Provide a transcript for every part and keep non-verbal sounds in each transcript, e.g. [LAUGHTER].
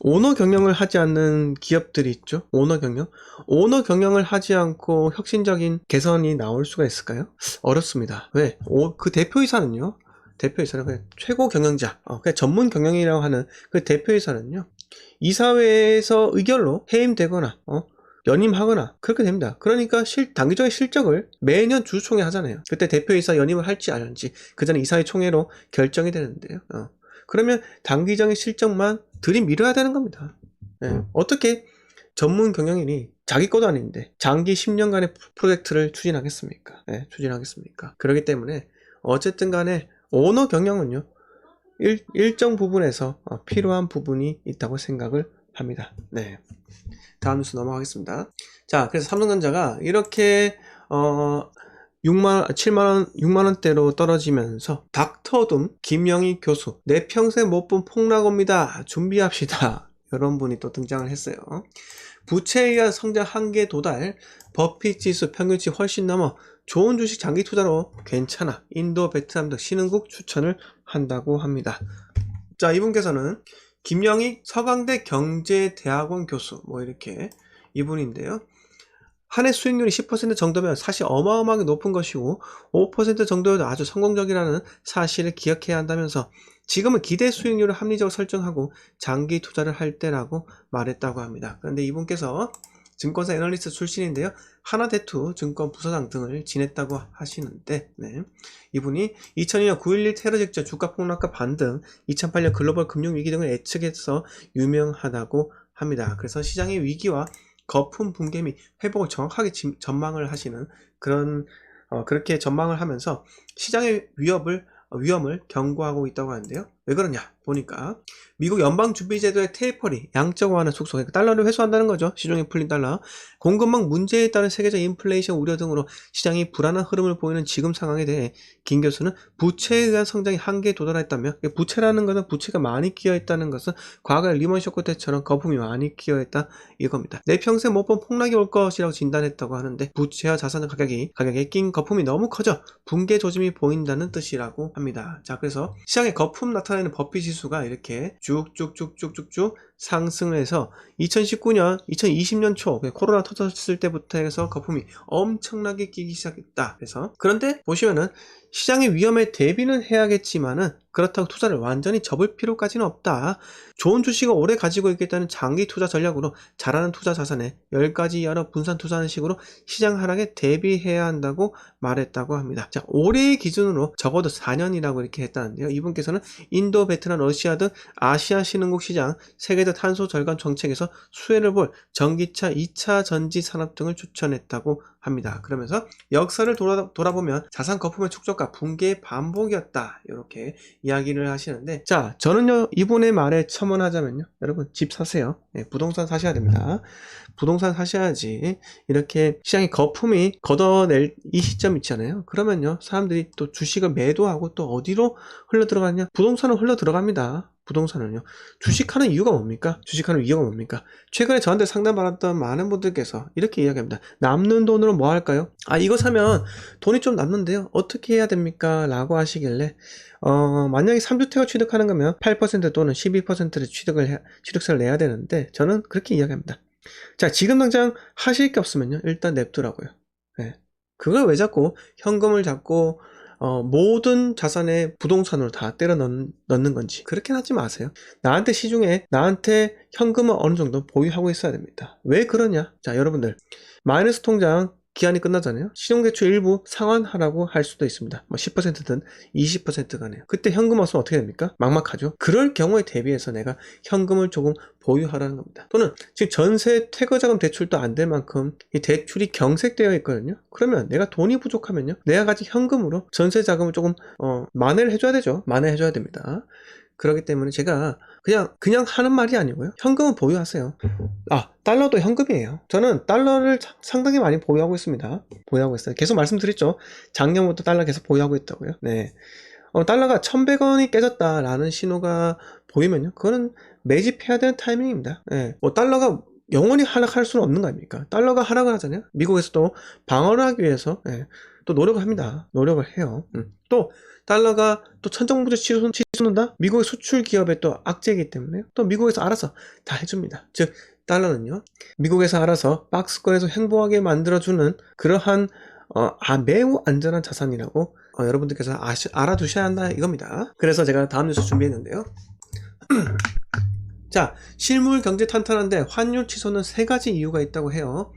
오너 경영을 하지 않는 기업들이 있죠. 오너 경영. 오너 경영을 하지 않고 혁신적인 개선이 나올 수가 있을까요? 어렵습니다. 왜? 오, 그 대표이사는요. 대표이사는 그냥 최고 경영자, 어, 그냥 전문 경영이라고 하는 그 대표이사는요. 이사회에서 의결로 해임되거나, 어, 연임하거나 그렇게 됩니다. 그러니까 실, 단기적인 실적을 매년 주주총회 하잖아요. 그때 대표이사 연임을 할지 안 할지 그 전에 이사회 총회로 결정이 되는데요. 어. 그러면 단기적인 실적만 들이밀어야 되는 겁니다. 예, 어떻게 전문 경영인이 자기 것도 아닌데 장기 10년간의 프로젝트를 추진하겠습니까? 예, 추진하겠습니까? 그렇기 때문에 어쨌든 간에 오너 경영은요. 일, 일정 부분에서 어, 필요한 부분이 있다고 생각을 합니다. 네. 다음 뉴스 넘어가겠습니다. 자, 그래서 삼성전자가 이렇게 어 6만 7만 원 6만 원대로 떨어지면서 닥터둠 김영희 교수 내 평생 못 본 폭락옵니다. 준비합시다. [LAUGHS] 이런 분이 또 등장을 했어요. 부채에 의한 성장 한계 도달, 버핏 지수 평균치 훨씬 넘어 좋은 주식 장기 투자로 괜찮아. 인도, 베트남 등 신흥국 추천을 한다고 합니다. 자, 이분께서는 김영희 서강대 경제대학원 교수 뭐 이렇게 이분인데요. 한 해 수익률이 10% 정도면 사실 어마어마하게 높은 것이고 5% 정도여도 아주 성공적이라는 사실을 기억해야 한다면서 지금은 기대 수익률을 합리적으로 설정하고 장기 투자를 할 때라고 말했다고 합니다. 그런데 이분께서 증권사 애널리스트 출신인데요. 하나대투 증권 부서장 등을 지냈다고 하시는데 네. 이분이 2002년 9.11 테러 직전 주가 폭락과 반등, 2008년 글로벌 금융위기 등을 예측해서 유명하다고 합니다. 그래서 시장의 위기와 거품 붕괴 및 회복을 정확하게 지- 전망을 하시는 그런 어, 그렇게 전망을 하면서 시장의 위협을 어, 위험을 경고하고 있다고 하는데요. 왜 그러냐 보니까 미국 연방준비제도의 테이퍼리 양적 완화 속속 그러니까 달러를 회수한다는 거죠. 시중에 풀린 달러 공급망 문제에 따른 세계적 인플레이션 우려 등으로 시장이 불안한 흐름을 보이는 지금 상황에 대해 김 교수는 부채에 의한 성장이 한계에 도달했다며 부채라는 것은 부채가 많이 끼어 있다는 것은 과거 리먼 쇼크 때처럼 거품이 많이 끼어 있다 이겁니다. 내 평생 못 본 폭락이 올 것이라고 진단했다고 하는데 부채와 자산 가격이 가격에 낀 거품이 너무 커져 붕괴 조짐이 보인다는 뜻이라고 합니다. 자 그래서 시장에 거품 나타 내는 버피 지수가 이렇게 쭉쭉쭉쭉쭉쭉 상승을 해서 2019년, 2020년 초 코로나 터졌을 때부터 해서 거품이 엄청나게 끼기 시작했다. 그래서 그런데 보시면은 시장의 위험에 대비는 해야겠지만은 그렇다고 투자를 완전히 접을 필요까지는 없다. 좋은 주식을 오래 가지고 있겠다는 장기 투자 전략으로 잘하는 투자 자산에 10가지 이하로 분산 투자하는 식으로 시장 하락에 대비해야 한다고 말했다고 합니다. 자, 올해의 기준으로 적어도 4년이라고 이렇게 했다는데요. 이분께서는 인도, 베트남, 러시아 등 아시아 신흥국 시장 세계적 탄소 절감 정책에서 수혜를 볼 전기차, 2차 전지 산업 등을 추천했다고 합니다. 그러면서 역사를 돌아, 돌아보면 자산 거품의 축적과 붕괴의 반복이었다. 이렇게 이야기를 하시는데 자 저는요 이분의 말에 첨언하자면요. 여러분 집 사세요. 네, 부동산 사셔야 됩니다. 부동산 사셔야지 이렇게 시장의 거품이 걷어낼 이 시점 있잖아요. 그러면요 사람들이 또 주식을 매도하고 또 어디로 흘러 들어가냐? 부동산은 흘러 들어갑니다 부동산은요 주식하는 이유가 뭡니까 주식하는 이유가 뭡니까 최근에 저한테 상담받았던 많은 분들께서 이렇게 이야기합니다 남는 돈으로 뭐 할까요 아 이거 사면 돈이 좀 남는데요 어떻게 해야 됩니까 라고 하시길래 어, 만약에 3주택을 취득하는 거면 8% 또는 12%를 취득을 해, 취득세를 내야 되는데 저는 그렇게 이야기합니다. 자, 지금 당장 하실 게 없으면요. 일단 냅두라고요. 예. 그걸 왜 자꾸 현금을 잡고 어, 모든 자산에 부동산으로 다 때려 넣는, 넣는 건지 그렇게 하지 마세요. 나한테 시중에 나한테 현금을 어느 정도 보유하고 있어야 됩니다. 왜 그러냐? 자, 여러분들 마이너스 통장 기한이 끝나잖아요. 신용대출 일부 상환하라고 할 수도 있습니다. 뭐 10%든 20% 간에요. 그때 현금 없으면 어떻게 됩니까? 막막하죠. 그럴 경우에 대비해서 내가 현금을 조금 보유하라는 겁니다. 또는 지금 전세 퇴거자금 대출도 안 될 만큼 이 대출이 경색되어 있거든요. 그러면 내가 돈이 부족하면요. 내가 가진 현금으로 전세 자금을 조금 어, 만회를 해줘야 되죠. 만회해줘야 됩니다. 그렇기 때문에 제가 그냥 그냥 하는 말이 아니고요. 현금은 보유하세요. [LAUGHS] 아 달러도 현금이에요. 저는 달러를 자- 상당히 많이 보유하고 있습니다. 보유하고 있어요. 계속 말씀드렸죠. 작년부터 달러 계속 보유하고 있다고요. 네. 어, 달러가 1100원이 깨졌다라는 신호가 보이면요. 그거는 매집해야 되는 타이밍입니다. 예. 뭐 달러가 영원히 하락할 수는 없는 거 아닙니까? 달러가 하락을 하잖아요. 미국에서도 방어를 하기 위해서 예, 또 노력을 합니다. 노력을 해요. 음. 또 달러가 또 천정부지 치솟, 쏟는다? 미국의 수출 기업의 또 악재이기 때문에 또 미국에서 알아서 다 해줍니다. 즉 달러는요 미국에서 알아서 박스권에서 행복하게 만들어주는 그러한 어, 아, 매우 안전한 자산이라고 어, 여러분들께서 아시, 알아두셔야 한다 이겁니다. 그래서 제가 다음 뉴스 준비했는데요. [CLEARS THROAT] 자, 실물 경제 탄탄한데 환율 취소는 세 가지 이유가 있다고 해요.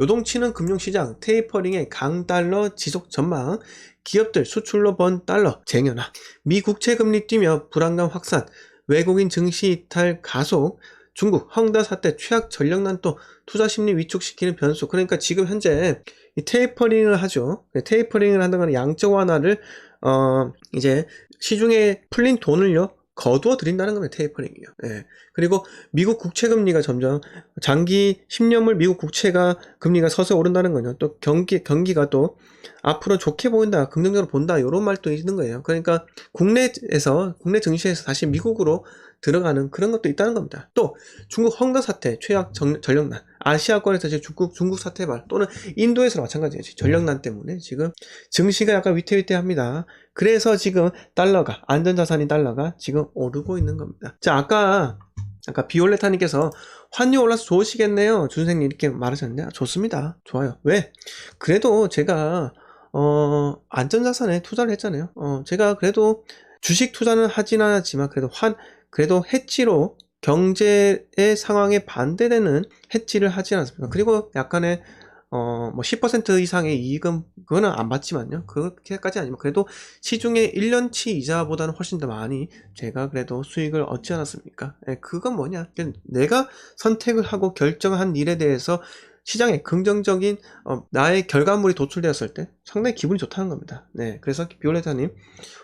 요동치는 금융시장, 테이퍼링의 강달러 지속 전망, 기업들 수출로 번 달러 쟁여나, 미 국채 금리 뛰며 불안감 확산, 외국인 증시 이탈 가속, 중국 헝다 사태 최악 전력 난 또 투자 심리 위축시키는 변수. 그러니까 지금 현재 이 테이퍼링을 하죠. 테이퍼링을 한다는 양적 완화를 어 이제 시중에 풀린 돈을요 거두어 드린다는 겁니다. 테이퍼링이요. 예. 그리고 미국 국채 금리가 점점 장기 10년물 미국 국채가 금리가 서서 오른다는 거죠. 또 경기 경기가 또 앞으로 좋게 보인다, 긍정적으로 본다 이런 말도 있는 거예요. 그러니까 국내에서 국내 증시에서 다시 미국으로 들어가는 그런 것도 있다는 겁니다. 또 중국 헝다 사태 최악 정- 전력난, 아시아권에서 이제 중국 중국 사태 발 또는 인도에서 마찬가지예요. 전력난 때문에 지금 증시가 약간 위태위태합니다. 그래서 지금 달러가 안전자산인 달러가 지금 오르고 있는 겁니다. 자 아까 아까 비올레타님께서 환율 올라서 좋으시겠네요. 준생님 이렇게 말하셨는데 좋습니다. 좋아요. 왜? 그래도 제가 어 안전자산에 투자를 했잖아요. 어 제가 그래도 주식 투자는 하진 않았지만 그래도 환 그래도 해치로 경제의 상황에 반대되는 해치를 하지 않았습니까? 그리고 약간의 어, 뭐 10% 이상의 이익은 그거는 안 받지만요. 그렇게까지 아니면 그래도 시중의 1년치 이자보다는 훨씬 더 많이 제가 그래도 수익을 얻지 않았습니까? 예, 그건 뭐냐? 그냥 내가 선택을 하고 결정한 일에 대해서 시장에 긍정적인 어, 나의 결과물이 도출되었을 때 상당히 기분이 좋다는 겁니다. 네, 그래서 비올레타님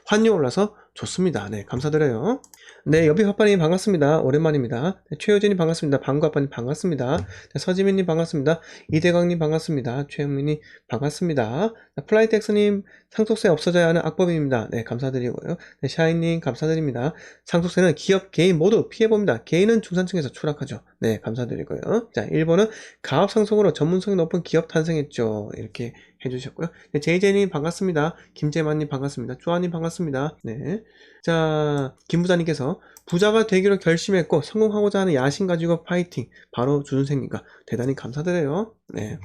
환율 올라서 좋습니다. 네, 감사드려요. 네, 여비 파파님 반갑습니다. 오랜만입니다. 네, 최효진님 반갑습니다. 방구 아빠님 반갑습니다. 네, 서지민님 반갑습니다. 이대광님 반갑습니다. 최영민님 반갑습니다. 네, 플라이텍스님 상속세 없어져야 하는 악법입니다. 네, 감사드리고요. 네, 샤이님 감사드립니다. 상속세는 기업, 개인 모두 피해봅니다. 개인은 중산층에서 추락하죠. 네, 감사드리고요. 자, 1번은 가업 상속으로 전문성이 높은 기업 탄생했죠. 이렇게 해주셨고요. 네, 제이제님 반갑습니다. 김재만님 반갑습니다. 주아님 반갑습니다. 네. 자, 김부자님께서 부자가 되기로 결심했고 성공하고자 하는 야심 가지고 파이팅. 바로 준생님과 대단히 감사드려요. 네.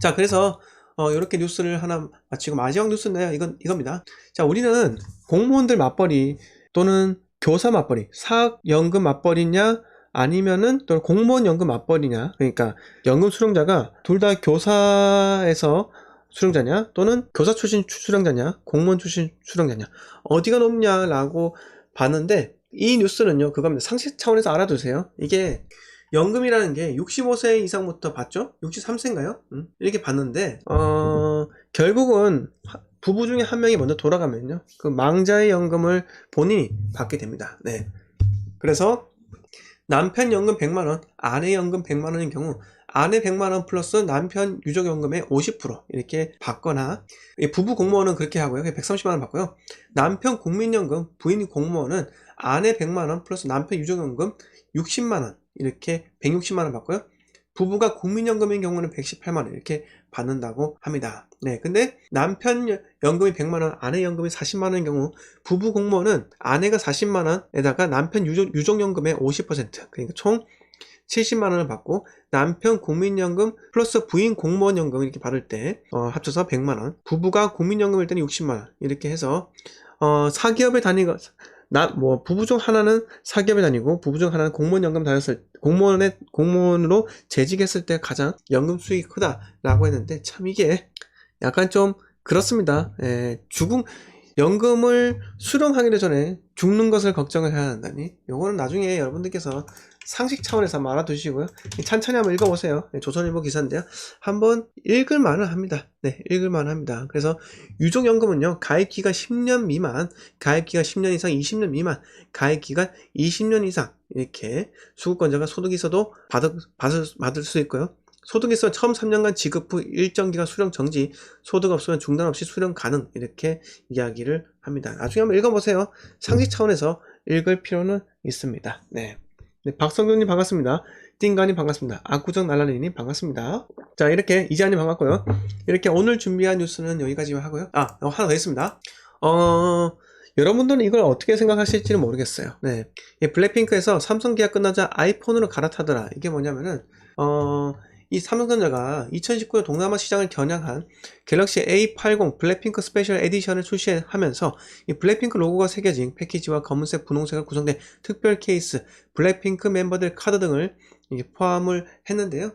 자, 그래서 어, 이렇게 뉴스를 하나 마치고 마지막 뉴스인데요. 이건 이겁니다. 자, 우리는 공무원들 맞벌이 또는 교사 맞벌이, 사학연금 맞벌이냐 아니면은 또 공무원 연금 맞벌이냐. 그러니까 연금 수령자가 둘 다 교사에서 수령자냐? 또는 교사 출신 수- 수령자냐? 공무원 출신 수령자냐? 어디가 높냐 라고 봤는데 이 뉴스는요 그겁니다. 상식 차원에서 알아두세요. 이게 연금이라는 게 65세 이상부터 받죠? 63세인가요? 이렇게 봤는데 어 결국은 하- 부부 중에 한 명이 먼저 돌아가면요 그 망자의 연금을 본인이 받게 됩니다. 네. 그래서 남편 연금 100만원 아내 연금 100만원인 경우 아내 100만원 플러스 남편 유족연금의 50% 이렇게 받거나 이 부부 공무원은 그렇게 하고요. 130만원 받고요. 남편 국민연금, 부인 공무원은 아내 100만원 플러스 남편 유족연금 60만원 이렇게 160만원 받고요. 부부가 국민연금인 경우는 118만원 이렇게 받는다고 합니다. 네, 근데 남편 연금이 100만원, 아내 연금이 40만원인 경우 부부 공무원은 아내가 40만원에다가 남편 유족, 유족연금의 50% 그러니까 총 70만 원을 받고 남편 국민연금 플러스 부인 공무원연금 이렇게 받을 때 어, 합쳐서 100만 원. 부부가 국민연금일 때는 60만 원. 이렇게 해서 어, 사기업에 다니고 나 뭐 부부 중 하나는 사기업에 다니고 부부 중 하나는 공무원연금 다녔을 공무원의 공무원으로 재직했을 때 가장 연금 수익이 크다라고 했는데 참 이게 약간 좀 그렇습니다. 예, 죽음 연금을 수령하기 전에 죽는 것을 걱정을 해야 한다니? 요거는 나중에 여러분들께서 상식 차원에서 알아두시고요 찬찬히 한번 읽어보세요 네, 조선일보 기사인데요 한번 읽을만은 합니다 네 읽을만 합니다 그래서 유족연금은요 가입기가 10년 미만 가입기가 10년 이상 20년 미만 가입기가 20년 이상 이렇게 수급권자가 소득이 있어도 받을, 받을, 받을 수 있고요 소득이 있으면 처음 3년간 지급 후 일정 기간 수령 정지 소득 없으면 중단 없이 수령 가능 이렇게 이야기를 합니다. 나중에 한번 읽어보세요. 상식 차원에서 읽을 필요는 있습니다. 네. 네 박성균님 반갑습니다. 띵가님 반갑습니다. 압구정 날라리님 반갑습니다. 자 이렇게 이지아님 반갑고요. 이렇게 오늘 준비한 뉴스는 여기까지 하고요. 아 어, 하나 더 있습니다. 어 여러분들은 이걸 어떻게 생각하실지는 모르겠어요. 네. 이 블랙핑크에서 삼성 계약 끝나자 아이폰으로 갈아타더라. 이게 뭐냐면은, 어, 이 삼성전자가 2019년 동남아 시장을 겨냥한 갤럭시 A80 블랙핑크 스페셜 에디션을 출시하면서 이 블랙핑크 로고가 새겨진 패키지와 검은색, 분홍색으로 구성된 특별 케이스, 블랙핑크 멤버들 카드 등을 포함을 했는데요.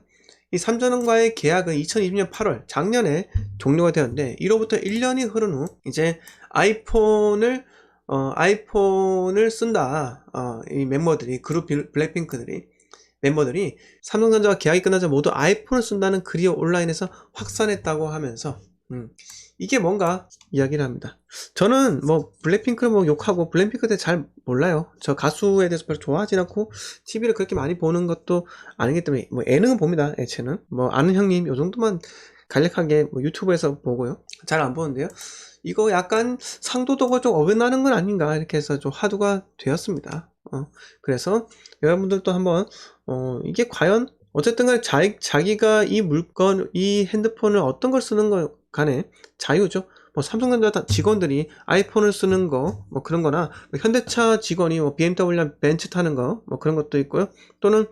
이 삼전과의 계약은 2020년 8월 작년에 종료가 되었는데 이로부터 1년이 흐른 후 이제 아이폰을 어, 아이폰을 쓴다. 어, 이 멤버들이 그룹 빌- 블랙핑크들이 멤버들이 삼성전자와 계약이 끝나자 모두 아이폰을 쓴다는 글이 온라인에서 확산했다고 하면서 음, 이게 뭔가 이야기를 합니다. 저는 뭐 블랙핑크를 뭐 욕하고 블랙핑크에 대해 잘 몰라요. 저 가수에 대해서 별로 좋아하진 않고 TV를 그렇게 많이 보는 것도 아니기 때문에 뭐 예능은 봅니다. 예체는 뭐 아는 형님 요 정도만 간략하게 뭐 유튜브에서 보고요. 잘 안 보는데요. 이거 약간 상도덕과 좀 어긋나는 건 아닌가 이렇게 해서 좀 화두가 되었습니다. 어, 그래서 여러분들도 한번 어, 이게 과연 어쨌든 간에 자, 자기가 이 물건, 이 핸드폰을 어떤 걸 쓰는 거 간에 자유죠. 뭐 삼성전자 다- 직원들이 아이폰을 쓰는 거, 뭐 그런 거나 뭐 현대차 직원이 뭐 BMW 벤츠 타는 거, 뭐 그런 것도 있고요. 또는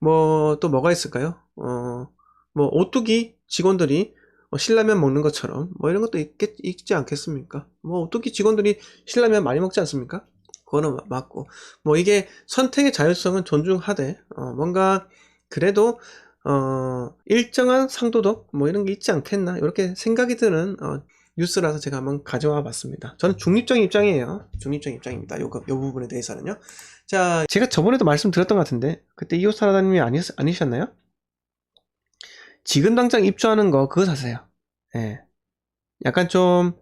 뭐 또 뭐가 있을까요? 어, 뭐 오뚜기 직원들이 뭐 신라면 먹는 것처럼 뭐 이런 것도 있겠, 있지 않겠습니까? 뭐 오뚜기 직원들이 신라면 많이 먹지 않습니까? 그거는 마- 맞고 뭐 이게 선택의 자율성은 존중하되 어, 뭔가 그래도 어, 일정한 상도덕 뭐 이런 게 있지 않겠나 이렇게 생각이 드는 어, 뉴스라서 제가 한번 가져와 봤습니다. 저는 중립적인 입장이에요. 중립적인 입장입니다. 요, 요 부분에 대해서는요. 자, 제가 저번에도 말씀드렸던 것 같은데 그때 이호 사라다님이 아니, 아니셨나요? 지금 당장 입주하는 거 그거 사세요. 예. 약간 좀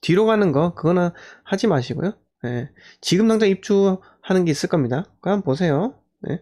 뒤로 가는 거 그거는 하지 마시고요. 예. 지금 당장 입주하는 게 있을 겁니다. 한번 보세요. 예.